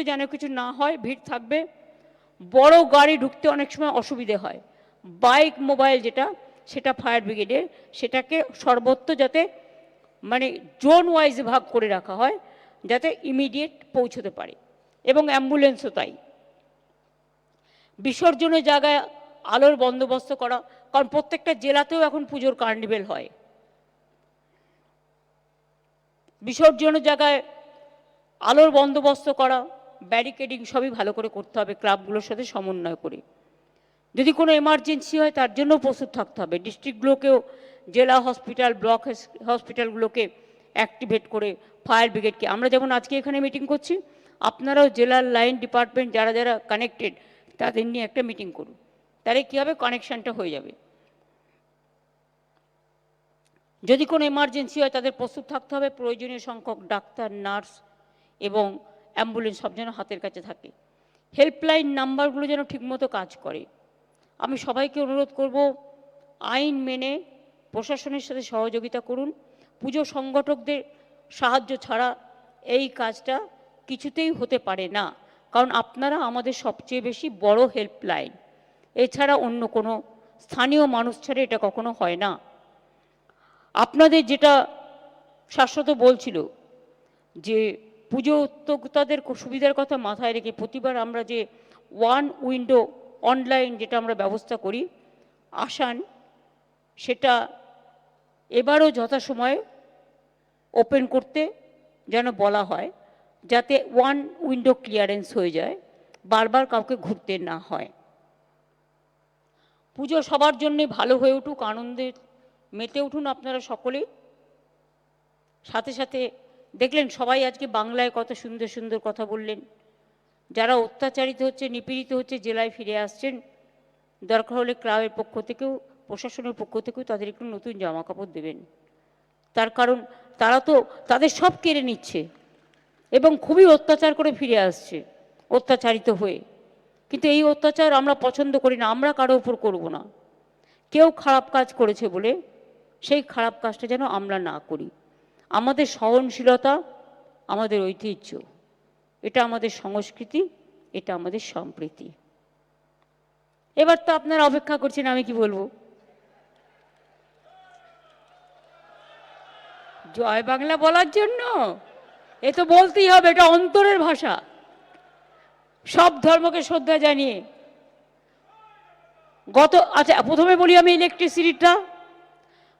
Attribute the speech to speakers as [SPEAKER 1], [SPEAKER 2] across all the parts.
[SPEAKER 1] ঢুকতে যেন কিছু না হয়, ভিড় থাকবে। বড় গাড়ি ঢুকতে অনেক সময় অসুবিধে হয়। বাইক, মোবাইল যেটা, সেটা ফায়ার ব্রিগেডের, সেটাকে সর্বত্র যাতে মানে জোন ওয়াইজ ভাগ করে রাখা হয়, যাতে ইমিডিয়েট পৌঁছতে পারে। এবং অ্যাম্বুলেন্সও তাই। বিসর্জনের জায়গায় আলোর বন্দোবস্ত করা, কারণ প্রত্যেকটা জেলাতেও এখন পুজোর কার্নিভেল হয়। বিসর্জনের জায়গায় আলোর বন্দোবস্ত করা ব্যারিকেডিং সবই ভালো করে করতে হবে ক্লাবগুলোর সাথে সমন্বয় করে। যদি কোনো এমার্জেন্সি হয়, তার জন্য প্রস্তুত থাকতে হবে। ডিস্ট্রিক্টগুলোকেও জেলা হসপিটাল ব্লক হসপিটালগুলোকে অ্যাক্টিভেট করে ফায়ার ব্রিগেডকে আমরা যেমন আজকে এখানে মিটিং করছি, আপনারাও জেলার লাইন ডিপার্টমেন্ট যারা যারা কানেক্টেড তাদের নিয়ে একটা মিটিং করুন। তাহলে কী হবে? কানেকশানটা হয়ে যাবে। যদি কোনো এমার্জেন্সি হয়, তাদের প্রস্তুত থাকতে হবে। প্রয়োজনীয় সংখ্যক ডাক্তার নার্স এবং অ্যাম্বুলেন্স সব যেন হাতের কাছে থাকে। হেল্পলাইন নাম্বারগুলো যেন ঠিকমতো কাজ করে। আমি সবাইকে অনুরোধ করব, আইন মেনে প্রশাসনের সাথে সহযোগিতা করুন। পুজো সংগঠকদের সাহায্য ছাড়া এই কাজটা কিছুতেই হতে পারে না, কারণ আপনারা আমাদের সবচেয়ে বেশি বড় হেল্পলাইন। এছাড়া অন্য কোনো স্থানীয় মানুষ ছাড়া এটা কখনো হয় না। আপনাদের যেটা শাশ্বত বলছিল যে পুজো উদ্যোক্তাদের সুবিধার কথা মাথায় রেখে প্রতিবার আমরা যে ওয়ান উইন্ডো অনলাইন যেটা আমরা ব্যবস্থা করি, আসান, সেটা এবারও যথাসময়ে ওপেন করতে যেন বলা হয়, যাতে ওয়ান উইন্ডো ক্লিয়ারেন্স হয়ে যায়, বারবার কাউকে ঘুরতে না হয়। পুজো সবার জন্যে ভালো হয়ে উঠুক, আনন্দে মেতে উঠুন আপনারা সকলেই। সাথে সাথে দেখলেন সবাই আজকে বাংলায় কত সুন্দর সুন্দর কথা বললেন। যারা অত্যাচারিত হচ্ছে, নিপীড়িত হচ্ছে, জেলায় ফিরে আসছেন, দরকার হলে ক্লাবের পক্ষ থেকেও, প্রশাসনের পক্ষ থেকেও তাদের একটু নতুন জামা কাপড় দেবেন। তার কারণ, তারা তো তাদের সব কেড়ে নিচ্ছে এবং খুবই অত্যাচার করে ফিরে আসছে, অত্যাচারিত হয়ে। কিন্তু এই অত্যাচার আমরা পছন্দ করি না, আমরা কারও ওপর করব না। কেউ খারাপ কাজ করেছে বলে, সেই খারাপ কাজটা যেন আমরা না করি। আমাদের সহনশীলতা, আমাদের ঐতিহ্য, এটা আমাদের সংস্কৃতি, এটা আমাদের সম্প্রীতি। এবার তো আপনারা অপেক্ষা করছেন, আমি কি বলব? জয় বাংলা বলার জন্য? এ তো বলতেই হবে, এটা অন্তরের ভাষা। সব ধর্মকে শ্রদ্ধা জানিয়ে। গত আচ্ছা প্রথমে বলি আমি ইলেকট্রিসিটিটা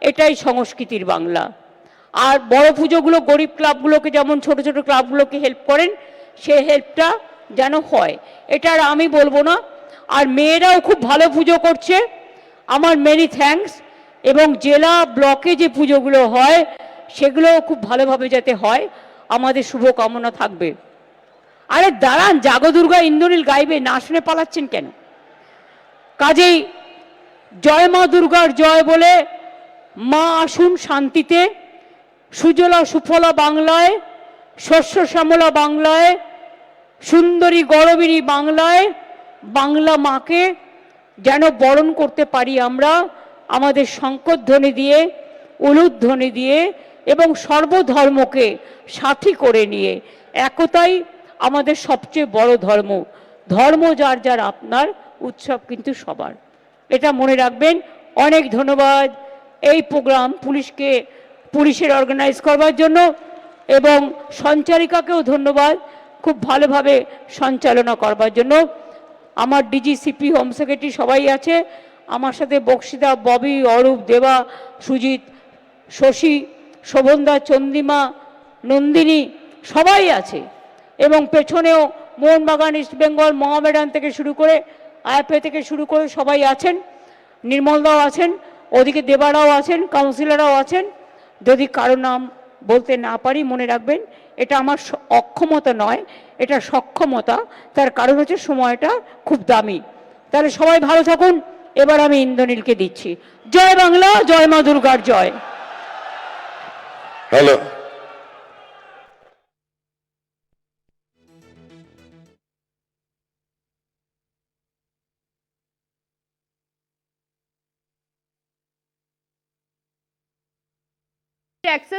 [SPEAKER 1] এটাই সংস্কৃতির বাংলা। আর বড় পুজোগুলো, গরিব ক্লাবগুলোকে যেমন ছোট ছোট ক্লাবগুলোকে হেল্প করেন, সে হেল্পটা যেন হয়। এটা আর আমি বলব না। আর মেয়েরাও খুব ভালো পুজো করছে। আমার মেনি থ্যাঙ্কস এবং জেলা ব্লকে যে পুজোগুলো হয়, সেগুলোও খুব ভালোভাবে যাতে হয়, আমাদের শুভকামনা থাকবে। আরে দাঁড়ান জাগদুর্গা ইন্দ্রনীল গাইবে, না শুনে পালাচ্ছেন কেন? কাজেই জয় মা দুর্গার জয় বলে মা আসুন শান্তিতে। সুজলা সুফলা বাংলায়, শস্য শ্যামলা বাংলায়, সুন্দরী গরবিনী বাংলায়, বাংলা মাকে যেন বরণ করতে পারি আমরা আমাদের শঙ্করধ্বনি দিয়ে, উলুধ্বনি দিয়ে এবং সর্বধর্মকে সাথী করে নিয়ে। একতাই আমাদের সবচেয়ে বড় ধর্ম। ধর্ম যার যার আপনার উৎসব কিন্তু সবার। এটা মনে রাখবেন। অনেক ধন্যবাদ। এই প্রোগ্রাম পুলিশকে, পুলিশের অর্গানাইজ করবার জন্য এবং সঞ্চারিকাকেও ধন্যবাদ, খুব ভালোভাবে সঞ্চালনা করবার জন্য। আমার ডিজিসিপি হোম সেক্রেটারি সবাই আছে। আমার সাথে বক্সিদা ববি, অরূপ, দেবা, সুজিত, শশী, শোভনদা, চন্দিমা, নন্দিনী সবাই আছে। এবং পেছনেও মোহনবাগান ইস্ট বেঙ্গল মহামেডান থেকে শুরু করে আয়াপে থেকে শুরু করে সবাই আছেন। নির্মলদাও আছেন। ওদিকে দেবারাও আছেন কাউন্সিলররাও আছেন। যদি কারও নাম বলতে না পারি, মনে রাখবেন, এটা আমার অক্ষমতা নয়, এটা সক্ষমতা। তার কারণ হচ্ছে সময়টা খুব দামি। তাহলে সবাই ভালো থাকুন। এবার আমি ইন্দ্রনীলকে দিচ্ছি। জয় বাংলা, জয় মা দুর্গার জয়।
[SPEAKER 2] হ্যালো।
[SPEAKER 3] access